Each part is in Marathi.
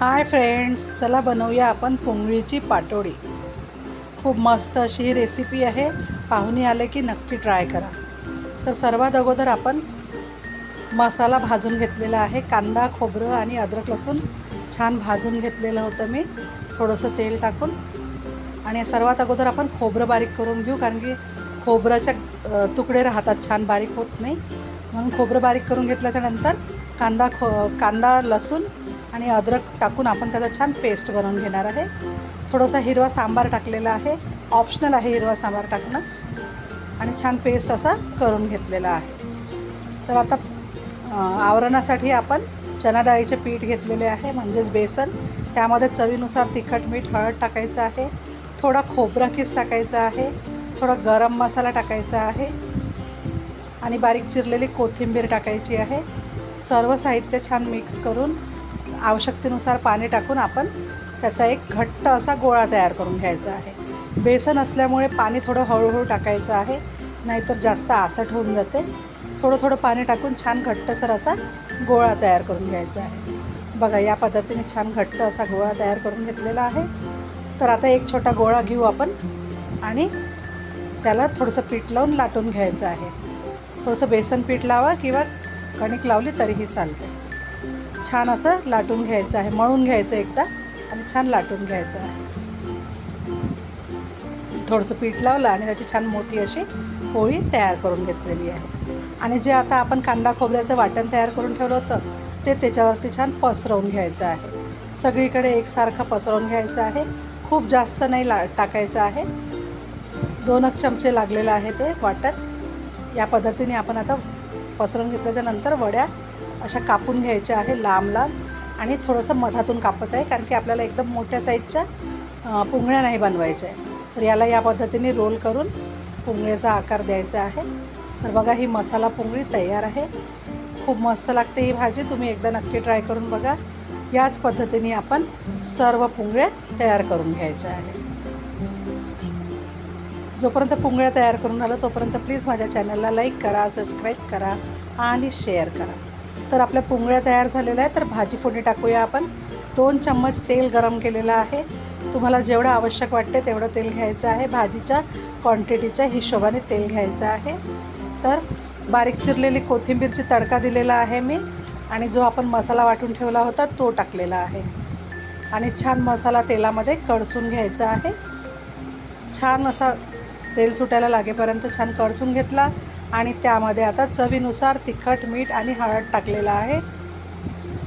हाय फ्रेंड्स चला बनवूया आपण पोंगळीची पाटोडी. खूप मस्त अशी ही रेसिपी आहे. पाहुणे आले की नक्की ट्राय करा. तर सर्वात अगोदर आपण मसाला भाजून घेतलेला आहे. कांदा खोबरं आणि अद्रक लसूण छान भाजून घेतलेलं होतं मी. थोडंसं तेल टाकून. आणि सर्वात अगोदर आपण खोबरं बारीक करून घेऊ कारण की खोबऱ्याच्या तुकडे राहतात छान बारीक होत नाही. म्हणून खोबरं बारीक करून घेतल्याच्यानंतर कांदा खो कांदा लसूण आणि अद्रक टाकून आपण त्याचा छान पेस्ट बनवून घेणार आहे. थोडासा हिरवा सांबार टाकलेला आहे. ऑप्शनल आहे हिरवा सांबार टाकणं. आणि छान पेस्ट असा करून घेतलेला आहे. तर आता आवरणासाठी आपण चना डाळीचे पीठ घेतलेले आहे म्हणजेच बेसन. त्यामध्ये चवीनुसार तिखट मीठ हळद टाकायचं आहे. थोडा खोबरा किस टाकायचा आहे. थोडा गरम मसाला टाकायचा आहे. आणि बारीक चिरलेली कोथिंबीर टाकायची आहे. सर्व साहित्य छान मिक्स करून आवश्यकतेनुसार पाणी टाकून आपण त्याचा एक घट्ट असा गोळा तयार करून घ्यायचा आहे. बेसन असल्यामुळे पाणी थोडं हळूहळू टाकायचं आहे नाहीतर जास्त आसट होऊन जाते. थोडं थोडं पाणी टाकून छान घट्टसर असा गोळा तयार करून घ्यायचा आहे. बघा या पद्धतीने छान घट्ट असा गोळा तयार करून घेतलेला आहे. तर आता एक छोटा गोळा घेऊ आपण आणि त्याला थोडंसं पीठ लावून लाटून घ्यायचं आहे. थोडंसं बेसन पीठ लावा किंवा कणिक लावली तरीही चालते. छान असं लाटून घ्यायचं आहे मळून घ्यायचं एकदा आणि छान लाटून घ्यायचं आहे. थोडंसं पीठ लावलं आणि त्याची छान मोठी अशी पोळी तयार करून घेतलेली आहे. आणि जे आता आपण कांदा खोबऱ्याचं वाटण तयार करून ठेवलं होतं ते त्याच्यावरती छान पसरवून घ्यायचं आहे. सगळीकडे एकसारखं पसरवून घ्यायचं आहे. खूप जास्त नाही ला टाकायचं आहे. दोनच चमचे लागलेलं आहे ते वाटण. या पद्धतीने आपण आता पसरवून घेतल्याच्या नंतर वड्या अशा कापून घ्यायच्या आहे लांब लांब आणि थोडंसं मधातून कापत आहे कारण की आपल्याला एकदम मोठ्या साईजच्या पुंगळ्या नाही बनवायच्या आहे. तर याला या पद्धतीने रोल करून पुंगळ्याचा आकार द्यायचा आहे. तर बघा ही मसाला पुंगळी तयार आहे. खूप मस्त लागते ही भाजी तुम्ही एकदा नक्की ट्राय करून बघा. याच पद्धतीने आपण सर्व पुंगळ्या तयार करून घ्यायच्या आहे. जोपर्यंत पुंगळ्या तयार करून आलं तोपर्यंत प्लीज माझ्या चॅनलला लाईक करा सबस्क्राईब करा आणि शेअर करा. तर आपल्या पुंगळ्या तयार झालेल्या आहेत. तर भाजी फोडणी टाकूया आपण. दोन चम्मच तेल गरम केलेलं आहे. तुम्हाला जेवढं आवश्यक वाटते तेवढं तेल घ्यायचं आहे. भाजीच्या क्वांटिटीच्या हिशोबाने तेल घ्यायचं आहे. तर बारीक चिरलेली कोथिंबीरची तडका दिलेला आहे मी. आणि जो आपण मसाला वाटून ठेवला होता तो टाकलेला आहे. आणि छान मसाला तेलामध्ये कडसून घ्यायचा आहे. छान असा तेल सुटायला लागेपर्यंत छान कडसून घेतला. आणि त्यामध्ये आता चवीनुसार तिखट मीठ आणि हळद टाकलेलं आहे.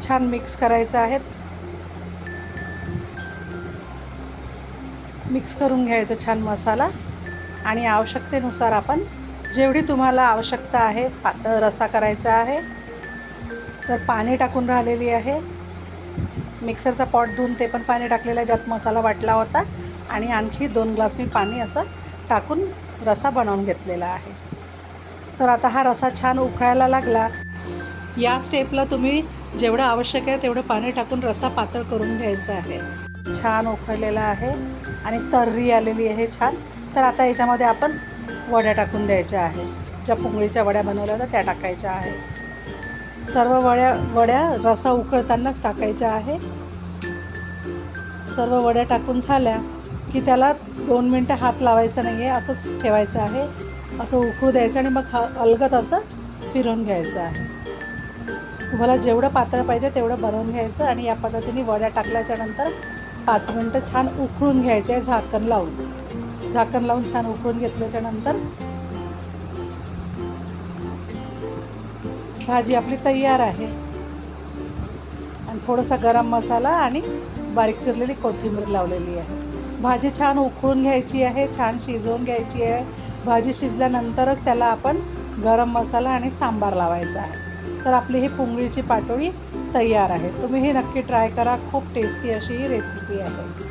छान मिक्स करायचं आहे. मिक्स करून घ्यायचं छान मसाला. आणि आवश्यकतेनुसार आपण जेवढी तुम्हाला आवश्यकता आहे पातळ रसा करायचा आहे. तर पाणी टाकून राहिलेली आहे. मिक्सरचा पॉट धुवून ते पण पाणी टाकलेलं आहे ज्यात मसाला वाटला होता. आणि आणखी दोन ग्लास मी पाणी असं टाकून रसा बनवून घेतलेला आहे. तर आता हा रसा छान उकळायला लागला. या स्टेपला तुम्ही जेवढं आवश्यक आहे तेवढं पाणी टाकून रसा पातळ करून घ्यायचा आहे. छान उकळलेला आहे आणि तर्री आलेली आहे छान. तर आता याच्यामध्ये आपण वड्या टाकून द्यायच्या आहे. ज्या पुंगळीच्या वड्या बनवल्या होत्या त्या टाकायच्या आहे. सर्व वड्या वड्या रसा उकळतानाच टाकायच्या आहे. सर्व वड्या टाकून झाल्या की त्याला दोन मिनटं हात लावायचा नाही आहे असंच ठेवायचं आहे. असं उकळू द्यायचं आणि मग हा अलगत असं फिरवून घ्यायचं आहे. तुम्हाला जेवढं पातळ पाहिजे तेवढं बनवून घ्यायचं आणि या पद्धतीने वड्या टाकल्याच्या नंतर पाच मिनटं छान उकळून घ्यायचं आहे झाकण लावून. झाकण लावून छान उकळून घेतल्याच्या नंतर भाजी आपली तयार आहे. आणि थोडासा गरम मसाला आणि बारीक चिरलेली कोथिंबीर लावलेली आहे. भाजी छान उकळून घ्यायची आहे छान शिजवून घ्यायची आहे. भाजी शिजल्यानंतरच त्याला आपण गरम मसाला आणि सांबार लावायचा आहे. तर आपली ही पुंगळीची पाटोळी तयार आहे. तुम्ही हे नक्की ट्राय करा. खूप टेस्टी अशी ही रेसिपी आहे.